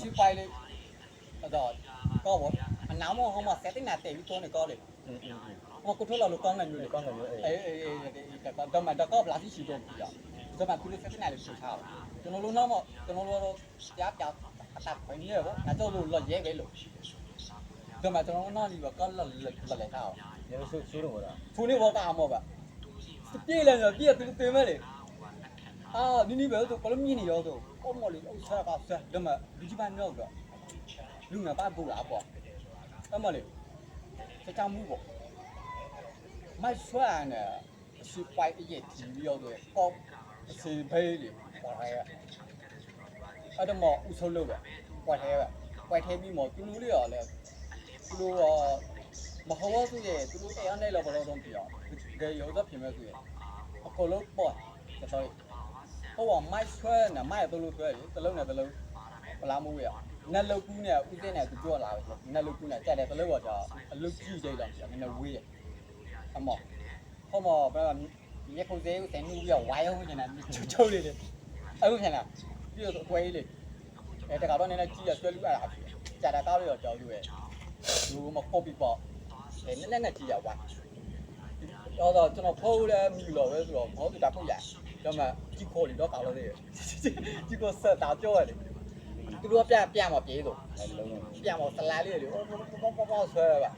ရှိပိုင်လေးအတော့ကောဘောအနာမောဟောမဆက်တင်နာတဲ့ပြီးတော့နေကောလေဟောကုထုလောက်လောက်ကောင်းတယ်မျိုးလေကောင်းတယ်မျိုးအေးအေးအေးတော့မတော့ကောဘလာရှိရှိတော့ပြီတော့ဒါမှကုလေးဆက်တင်နာလေးရှိထားပါကျွန်တော်တို့နောက်မှကျွန်တော်တို့တော့ကြားပြအတက်ခွင့်ရပေါ့ငါတို့လို့လော့ရဲပဲလို့ဒါမှကျွန်တော်နောက်နေပါကောလော့လော့လော့လဲထားအောင်ရေဆိုးဆိုးတော့ဖူနေဘောတာမောပါပြည့်လဲပြည့်သူတင်မဲ့လေ အာနီနီပဲဆိုကလမီနီရောဆိုအော်မော်လီအုတ်စားကဆက်ဒါမှလူကြီးပန်းတော့တော့လူငါပါပူလာပေါ့အမလေးစကြမှုပေါ့မိုက်ဆွမ်းနဲ့ရှိပိုက်အရေးတီပြီးတော့ပေါ့အစီဘေးလေပေါ်ရဲအဲ့တော့မဥဆုံးလို့ပဲပွက်ထဲပဲပွက်ထဲပြီးမှသူလူလေးရောလဲသူလူရောမဟုတ်ဘူးဆိုရင်သူလူတရားနဲ့လောဘလို့တော့ပြအောင်ကြယ်ရောတော့ပြင်မဲ့ဆိုရင်အကုန်လုံးပေါ့ တော်တော်ဟိုကမိုက်ဆွဲနဲ့မိုက်တို့လို့ဆွဲလေတလုံးနဲ့တလုံးပလာမိုးရနက်လုတ်ကူးနဲ့ဥသိနဲ့သူကြော့လာပဲနက်လုတ်ကူးနဲ့ကြက်တယ်တလုံးတော့ကြာအလုတ်ကြီးကြိတ်တော့ကြာနည်းနည်းဝေးရအမောဟောမောဘယ်မြေခုံသေးဦးစင်နူပြီးတော့ဝိုင်းအောင်နေတာချုံချုံလေးလေအဲ့လိုဖြစ်လာပြီးတော့အကွဲလေးအဲတကတော့နည်းနည်းကြီးရဆွဲလူအဲ့ဒါဖြစ်ကြာတာကားလေးတော့ကြောက်လို့ရဲ့လူမကော့ပီပေါ့အဲနည်းနည်းနဲ့ကြီးရဝိုင်းတော့တော့ကျွန်တော်ဖိုးလဲမြူလို့ပဲဆိုတော့ဘောတူတာဖုတ်ရ တော့မှကြီးခေါ်လီတော့ကောက်လို့လေကြီးကိုဆက်တာကြောရတယ်သူတို့ကပြပြမပြေးတော့အဲ့လုံးလုံးပြန်ပေါ်ဆလာလေးလေပေါ့ပေါ့ပေါ့ပေါ့ဆွဲပါ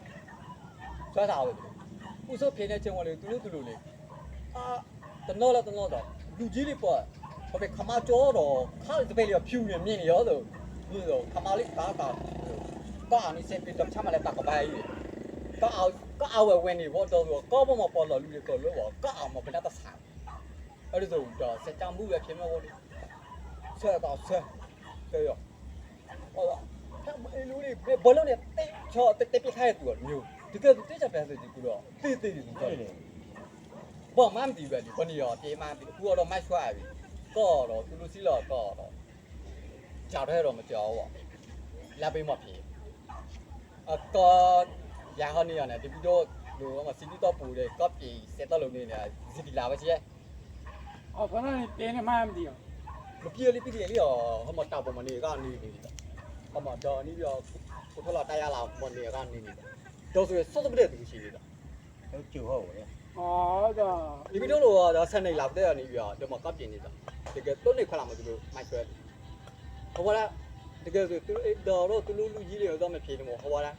ဆွဲတာလေဥစိုးဖေးနေချင်းဝင်လေသူတို့သူတို့လေအာတနောလာတနောတော့လူကြီးလေးပေါ့ဟိုဘက်ခမကျော်တော့ခါတပည့်လေးဖြူနေမြင်နေရောတော့ဒီတော့ခမလေးကားကားကားအနိစင်ပြတော့ချမလဲတကပိုင်ကားအောင်ကားအဝဲဝင်နေဘောတော့ကောပေါ်မှာပေါ်လာလူတွေကောလို့ဘောကားအောင်မဘယ်တော့ဆိုင် အဲ့ဒီဆိုတော့စကြမှုပဲဖြစ်မှာဘောလေဆွဲတော့ဆွဲဆွဲရောဟောတာအဲလူတွေဘောလုံးနဲ့တိတ်ချောတက်တက်ပြခိုင်းတူတော့မျိုးတကယ်တိတ်ချပြန်စစ်ကြည့်ကူတော့တိတ်တိတ်ဆိုတော့ဘောမမ်ဒီပဲဒီဘနီရောပြေးမှန်ပြီကူတော့မိုက်ဆွာပြီကောတော့သူလူစီတော့ကောတော့ကြောက်တဲ့တော့မကြောက်ဘူးလက်ပေးမပြေအကောရဟန်းနေရတယ်ဒီပြီးတော့လူကမစီတီတော့ပူတယ်ကော့ပြေစက်တော့လုံးနေနေစီတီလာပဲကြီး အော်ဘယ်နဲ့တင်းနေမှမသိဘူးမပြေလေးပြေလေးရောဟိုမတောက်ပေါ်မနေကနေနေတယ်ဟိုမတော့နီးပြီးတော့ကိုထလာတရားလာမနေကနေနေတယ်တော့ဆိုရစောတဲ့တူရှိနေတာတော့ကျူဟုတ်လေအော်ဒါဒီဗီဒီယိုတော့ဒါဆက်နေလာတဲ့ကနေပြီးတော့ဒီမှာကပ်ပြင်နေတာတကယ်တော့နေခွလာမသူတို့မိုက်ဆွဲဟိုကလားတကယ်ဆိုသူတော့တော့သူလူလူကြီးတွေတော့မဖြေနေမို့ဟိုကလား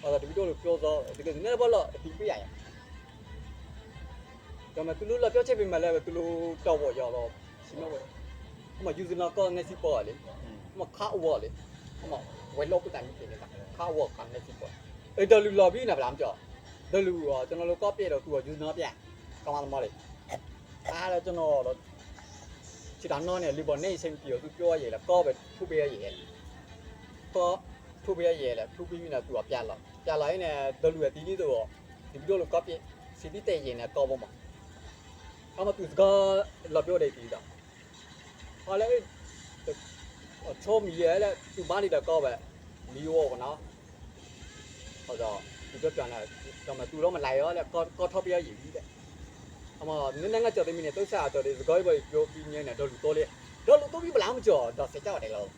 ဟောဒီဗီဒီယိုလို့ပြောတော့တကယ်နည်းနည်းဘောလို့အတီးပြရရ ဒါမှသူလူလာပြောချက်ပေးမှလည်းသူလူတော့ပေါ်ရောက်တော့ရှိမှာပဲဟိုမှာ user ကောနေစီပေါ်လေမခါဝေါ်လေဟမဝဲလောက်ပတန်ဖြစ်နေတာခါဝေါ်ကနေစီပေါ့အဲ့ဒလူလော်ဘီနာဗလားမကြောက်ဒလူရောကျွန်တော်တို့ကော့ပြတော့သူကယူနာပြကောင်းလာမလေးအားတော့ကျွန်တော်တော့ချစ်တာနော်နဲ့လီပေါ်နေစိမ့်ပြီးတော့သူပြောရည်လားကော့ပဲထုပေးရည်ကော့ထုပေးရည်လားထုပြီးနေတာသူကပြလာပြလာရင်လည်းဒလူရဲ့ဒီလေးတော့ဒီပြီးတော့ကော့ပြစီတီတဲ့ရင်နဲ့ကော့ပေါ်မှာ အမသူကလော်ပြောတယ်ဒီတော့ဟာလေချောမီရဲတဲ့သူမနေတဲ့ကောက်ပဲလီယောကနော်ဟုတ်တော့သူကပြန်လာတော့မသူတော့မလိုက်ရောလေကောကောထောက်ပြရည်ကြီးတဲ့အမနင်းငါကြော်သိမင်းနဲ့တုတ်စားတော့ဒီစကိုင်းဘယ်ပြောပြီးညနေတော့လူတော့လေတော့လူတော့ပြီးမလားမကြော်တော့စကြောက်တယ်လို့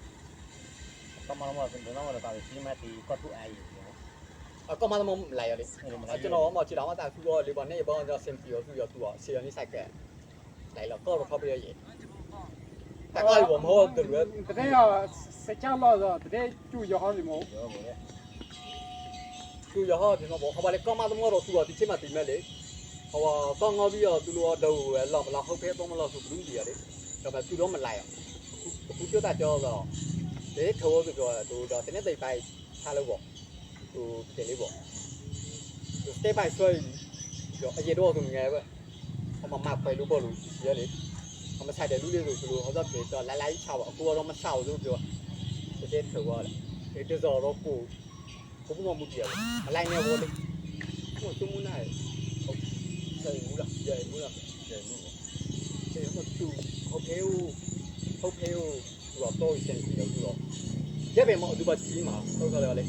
ကမ္ဘာမှာကျွန်တော်တို့ကစီမတီကတ်တူအိုင် အကောမမမလိုက်ရလေကျွန်တော်မှချစ်တော်မှတာသူတော့လေဘာနဲ့ဘောတော့စင်ပီရောသူရောသူကဆီယနီဆိုင်ကဲလိုက်တော့ကောထောက်ပြရည်တကောက်ဘောမဟုတ်တယ်လို့တကယ်ရောစကြလို့ဆိုတကယ်ကျူရဟောဒီမို့ရောဘောလေသူရဟဒီမှာဘောဟောပါလေကောမသမောတော့သူကဒီချိန်မှတင်မဲ့လေဟောကောင်းငေါပြီးတော့သူတို့တော့ဝဲလောက်မလားဟုတ်ဖဲတော့မလားဆိုဘူးကြီးရတယ်ဒါပေမဲ့သူတော့မလိုက်အောင်အခုပြောတာကြောတော့ဒီထောဆိုပြောတာသူတော့တင်းတဲ့ပိုက်ထားလို့ပေါ့ ဟိုပြင်လေးပေါ့ဟို step by step ရောအရေတော့သူငယ်ပဲအမမဖိုင်လို့ပေါ့လို့ရလေအမဆိုင်တယ်လူလေးဆိုလို့ဟောတော့ပြေတော့လိုက်လိုက်ချပါအခုတော့မချဘူးလို့ပြောတကယ်ထွက်သွားတယ်ဒီတစော်တော့ကိုကိုပုံမှန်မှုကြည့်ရတယ်အလိုက်နဲ့ဘောလေးဟိုသူမနာရယ်ဟုတ်ဆိုင်ဘူးလားရယ်ဘူးလားရယ်ဘူးပေါ့ကျေဟိုသူโอเคဟုတ်ဟုတ်ဟိုတော့တော့ရှင်းပြီးတော့ရက်ပဲမဟုတ်သူပါကြီးမှာဟုတ်ကဲ့လေ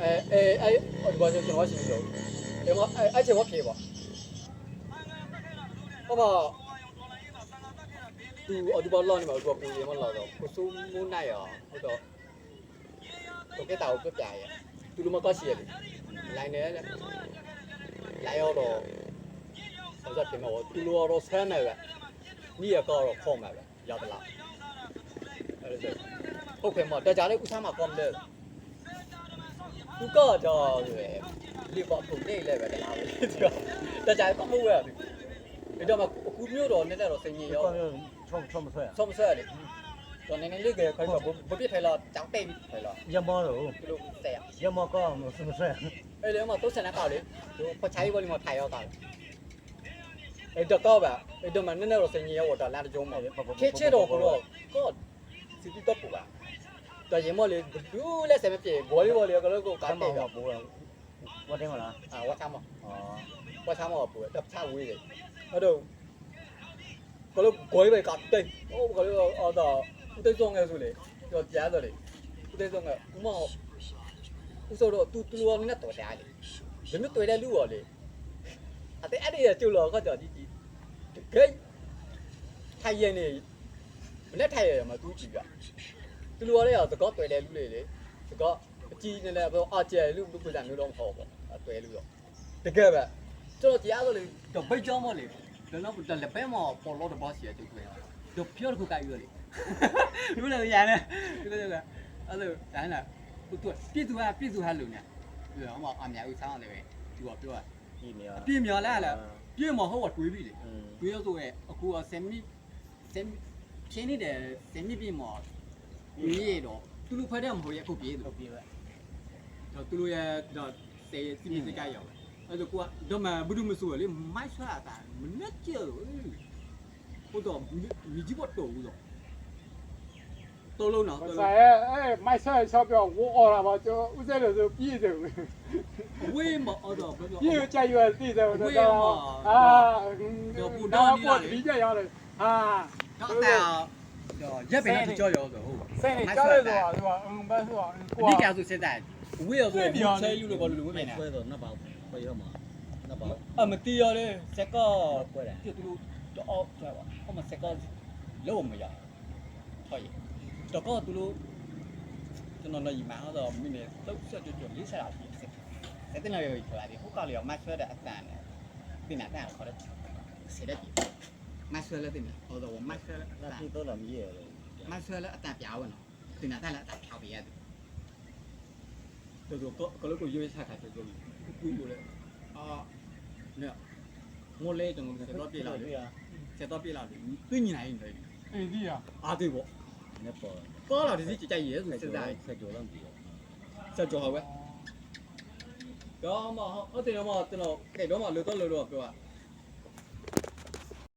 အဲအဲအဲဒီဘောကျွန်တော်ရှိပြီလို့ကျွန်တော်အဲအဲ့ချက်ဘောဖြေပါဟုတ်ပါသူအတူပါလောက်နေမှာသူကပူရမလောက်တော့ကိုစိုးမိုးနိုင်အောင်ဟုတ်တော့တော့ကဲတာကိုပြပြရသူလိုမကောက်ရှိရလေလိုင်းနေလေလိုင်းရောတော့ဆက်ဆက်ပြင်မှာသူလိုရောဆန်းနေပဲညီရကောတော့ခေါ်မှာပဲရပါလားဟုတ်ကဲ့မတော်ကြလေဥစားမှာကောမလဲ သူကတော့လေပေါ့ပုံနေလဲပဲတလားပဲတကြကောင်းလို့ရတယ်ဒီတော့မှအခုမျိုးတော့နည်းနည်းတော့စိတ်ညစ်ဒီရောကောင်ချုံချုံမဆွဲဆောမဆက်လေတော့နည်းနည်းလေးကခိုင်းတော့ဘပြစ်ထိုင်လာတောင်းတိတ်ထိုင်လာရမောတော့ဒီလိုတဲ့ရရမောကောမဆွဲအဲ့လေမှာတော့ဆန်တဲ့ကောက်လေဟိုဖချိုင်းဘောလီမှာထိုင်ရောက်တာအဲ့တော့ကောက်ပါအဲ့တော့မှနည်းနည်းတော့စင်ကြီးရောတော့လာကြုံမှာခေချေတော့ကတော့ကောစီတီတော့ပူပါ တော့ရင်မလေးဘူးလက်စမပြေဘောလီဘောလီကတော့ကိုကားကားမောတဲ့င်ကပိုးတော့ဝတ်တယ်မလားအာဝါချမอ๋อဝါချမတော့ပူတော့ချဝေးတယ်အဲ့တော့ကလို့ဂွိုးပဲကတ်တဲ့ဟိုကလို့အော်တော့ဦးသိဆုံးငယ်ဆိုလေတော့ကြားတော့လေဦးသိဆုံးငယ်ဥမောဦးဆိုတော့သူသူလောနဲ့တော့ကြားလေဒီမျိုးတွေ့တဲ့လူရောလေအတဲ့အဲ့ဒီကျုပ်လောကကြော်ဒီဒီဂိတ်ထိုင်ရနေမနဲ့ထိုင်ရမှာသူကြည့်ပြ သူလောလည်းရောသကောတွေ့တဲ့လူလေလေသကောအကြီးနေလည်းဘောအကျယ်လူလူပစံမျိုးတော့မဟုတ်ပေါ့တွေ့လူရောတကယ်ပဲကျွန်တော်ကြားဆိုလေတော့ဘိတ်ကြောင်းမလေတော့တော့လက်ပဲမှာပေါ်လို့တော့ဘောစီရကျုပ်တွေ့တော့ပြောတစ်ခုကြိုက်ရလေလူလည်းရနေလူလည်းအဲ့လိုတိုင်းလားသူကပြည့်သူကပြည့်သူဟာလူနေပြီးတော့ဟောအများဦးဆောင်းတယ်ပဲသူကပြောဒီနေရာပြည့်မြော်လာလားပြည့်မဟုတ်တော့တွေးပြီလေอืมတွေးရဆိုရဲ့အခုဆယ်မိဆယ်ခင်းနေတယ်ဆယ်မိပြည့်မော် ပြေးတော့သူလူဖွဲ့တဲ့မဟုတ်ရဲ့အခုပြေးလုတော့ပ်ပြီးပဲတော့သူလူရဲ့တော့စေစီမီစကရောက်အဲ့တော့ကိုကတော့မဘူးမဆိုလေမိုက်ဆွာတာမနဲ့ကျဟိုတော့မြကြီးပေါ်တော့ဘူးတော့တော်လုံးတော့မဆိုင်ရဲ့အဲမိုက်ဆက်ချောက်ပြောဝေါ်အော်လာပါကျော်ဥစ္စာတွေဆိုပြည့်တယ်ဝေးမအော်တော့ဘယ်လိုပြည့်ကြိုက်ရွယ်သိတယ်တော့အာဒီကြရတယ်ဟာတော့တာတော့ ရက်ပဲနဲ့ကြောရောဆိုဟုတ်စိတ်နဲ့ကြားရတော့သူကအမ်ဘတ်ဆိုတော့ကိုဒီကဆိုစစ်တယ်ဝေးရဆိုရင်ချဲယူလို့ဘာလို့ဝေးမနေဆွဲတော့နှစ်ပေါက်ပဲရမှာနှစ်ပေါက်အမတီးရလေစက်ကကွဲတယ်ပြတူတော့ကျပါအမစက်ကလုံးမရဟုတ်ရတော့တူလို့ကျွန်တော်လည်းမှာတော့မိနေတော့ဆက်ကြကြလေးဆက်လာပြီစက်စက်တင်ရရခေါ်လာပြီဟိုကလေးကမတ်ဆွဲတဲ့အတန်နဲ့ပြင်တာတဲ့ခေါ်တယ်ဆက်တယ် Maxwell တင်မယ်ဟောတော့ Maxwell အတန် တော့လာမြည်ရတယ် Maxwell အတန်ပြားဝင်တော့ဒီနာတက်လာအတန်ဖြောင်းပြရတယ်တော်တော်ကလည်းကိုရွေးချတာတော်တော်ကူကိုလည်းအာเนี่ยငိုလဲကျွန်တော်ကတော့ပြေးလာတယ်ချက်တော့ပြေးလာတယ်သူညင်နိုင်တယ်အေးဒီရအားသေးပေါ့နေပေါ်ပေါ်လာဒီစီကြိုက်ရဲဆိုစစဆက်ကြော်လောက်ပြီးရဆက်ကြော်ဟောပဲတော့မဟုတ်တယ်တော့မကျွန်တော်ကဲတော့မလွတ်တော့လွတ်တော့ပြောတာ